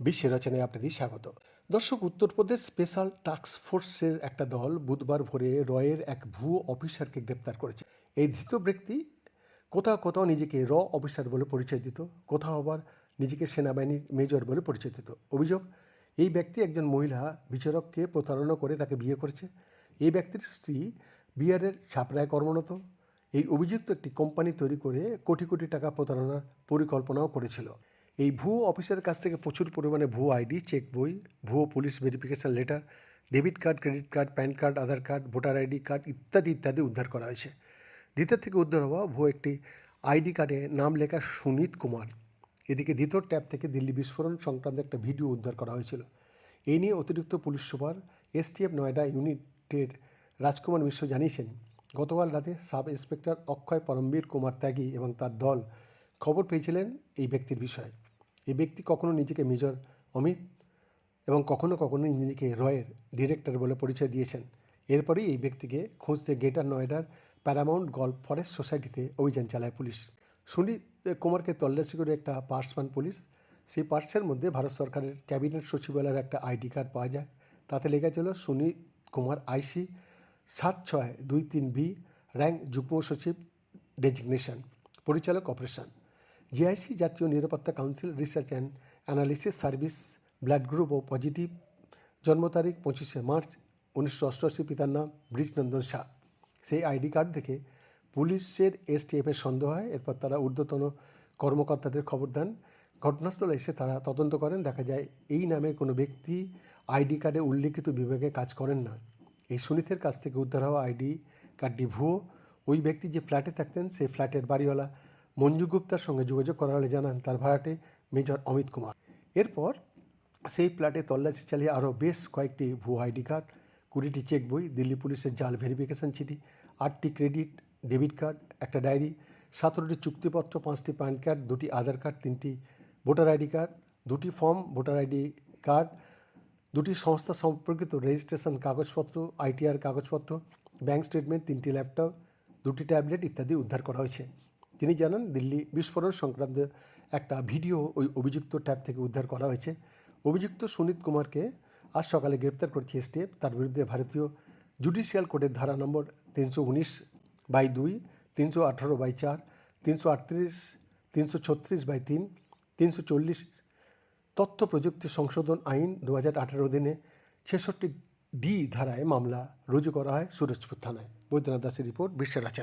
বিশ্বের রচনায় আপনাদের স্বাগত। দর্শক, উত্তরপ্রদেশ স্পেশাল টাস্ক ফোর্সের একটা দল বুধবার ভোরে রয়ের এক ভুয়ো অফিসারকে গ্রেপ্তার করেছে। এই ধৃত ব্যক্তি কোথাও কোথাও নিজেকে র অফিসার বলে পরিচয় দিত, কোথাও আবার নিজেকে সেনাবাহিনীর মেজর বলে পরিচয় দিত। অভিযোগ, এই ব্যক্তি একজন মহিলা বিচারককে প্রতারণা করে তাকে বিয়ে করেছে। এই ব্যক্তির স্ত্রী বিহারের ছাপড়ায় কর্মরত। এই অভিযুক্ত একটি কোম্পানি তৈরি করে কোটি কোটি টাকা প্রতারণার পরিকল্পনাও করেছিল। এই ভুয়ো অফিসের কাছ থেকে প্রচুর পরিমাণে ভুয়ো আইডি, চেক বই, ভুয়ো police verification letter, debit card, credit card, PAN card, Aadhaar card, voter ID card ইত্যাদি ইত্যাদি উদ্ধার করা হয়েছে। দ্বিতীয় থেকে উদ্ধার হওয়া ভুয়ো একটি আইডি কার্ডে নাম লেখা সুনীত কুমার। এদিকে দ্বিতীয় ট্যাব থেকে দিল্লি বিস্ফোরণ সংক্রান্ত একটা ভিডিও উদ্ধার করা হয়েছিল। এই নিয়ে অতিরিক্ত পুলিশ সুপার এসটিএফ নয়ডা ইউনিটের রাজকুমার মিশ্র জানিয়েছেন গতকাল রাতে সাব ইন্সপেক্টর অক্ষয় পরমবীর কুমার ত্যাগী এবং তার দল খবর পেয়েছিলেন এই ব্যক্তির বিষয়ে। এই ব্যক্তি কখনো নিজেকে মেজর, অমিত এবং কখনো কখনো নিজেকে রয়ের ডিরেক্টর বলে পরিচয় দিয়েছেন। এরপরেই এই ব্যক্তিকে খুঁজতে গ্রেটার নয়ডার প্যারামাউন্ট গল্ফ ফরেস্ট সোসাইটিতে অভিযান চালায় পুলিশ। সুনীত কুমারকে তল্লাশি করে একটা পার্স পান পুলিশ, সেই পার্সের মধ্যে ভারত সরকারের ক্যাবিনেট সচিবালয়ের একটা আইডি কার্ড পাওয়া যায়। তাতে লেখা ছিল সুনীত কুমার আইসি সাত ছয় দুই তিন বি র্যাঙ্ক যুগ্ম সচিব ডেজিগনেশন, পরিচালক অপারেশন। জিআইসি জাতীয় নিরাপত্তা council research and analysis service, blood group O positive. জন্ম তারিখ পঁচিশে মার্চ উনিশশো অষ্টআশি, পিতার নাম ব্রিজনন্দন শাহ। সেই আইডি কার্ড দেখে পুলিশের এসটিএফের সন্দেহ হয়, এরপর তারা ঊর্ধ্বতন কর্মকর্তাদের খবর দেন। ঘটনাস্থলে এসে তারা তদন্ত করেন। দেখা যায়, এই নামের কোনো ব্যক্তি আইডি কার্ডে উল্লিখিত বিভাগে কাজ করেন না। এই সুনীতের কাছ থেকে উদ্ধার হওয়া আইডি কার্ডটি ভুয়ো। ওই ব্যক্তি যে ফ্ল্যাটে থাকতেন, সেই ফ্ল্যাটের বাড়িওয়ালা মঞ্জু গুপ্তার সঙ্গে যোগাযোগ করা হলে জানান, তার ভাড়াটে মেজর অমিত কুমার। এরপর সেই ফ্ল্যাটে তল্লাশি চালিয়ে আরও বেশ কয়েকটি ভুয়ো আইডি কার্ড, কুড়িটি চেক বই, দিল্লি পুলিশের জাল ভেরিফিকেশন চিঠি, আটটি ক্রেডিট, ডেবিট কার্ড, একটা ডায়েরি, সতেরোটি চুক্তিপত্র, পাঁচটি প্যান কার্ড, দুটি আধার কার্ড, তিনটি ভোটার আইডি কার্ড, দুটি ফর্ম, ভোটার আইডি কার্ড দুটি সংস্থা সম্পর্কিত রেজিস্ট্রেশন কাগজপত্র আইটিআর কাগজপত্র ব্যাংক স্টেটমেন্ট তিনটি ল্যাপটপ দুটি ট্যাবলেট ইত্যাদি উদ্ধার করা হয়েছে। তিনি জানান, দিল্লি বিস্ফোরণ সংক্রান্ত একটা ভিডিও ওই অভিযুক্ত ট্যাব থেকে উদ্ধার করা হয়েছে। অভিযুক্ত সুনীত কুমারকে আজ সকালে গ্রেপ্তার করেছে এসটিএফ তার বিরুদ্ধে ভারতীয় জুডিশিয়াল কোডের ধারা নম্বর তিনশো উনিশ বাই দুই, তিনশো আঠারো বাই চার, তিনশো আটত্রিশ, তিনশো ছত্রিশ বাই তিন, তিনশো চল্লিশ তথ্য প্রযুক্তি সংশোধন আইন দু হাজার আঠারো দিনে ছেষট্টি ডি ধারায় মামলা রুজু করা হয় সুরজপুর থানায়। বৈদ্যনাথ দাসের রিপোর্ট বিশ্বের রচনা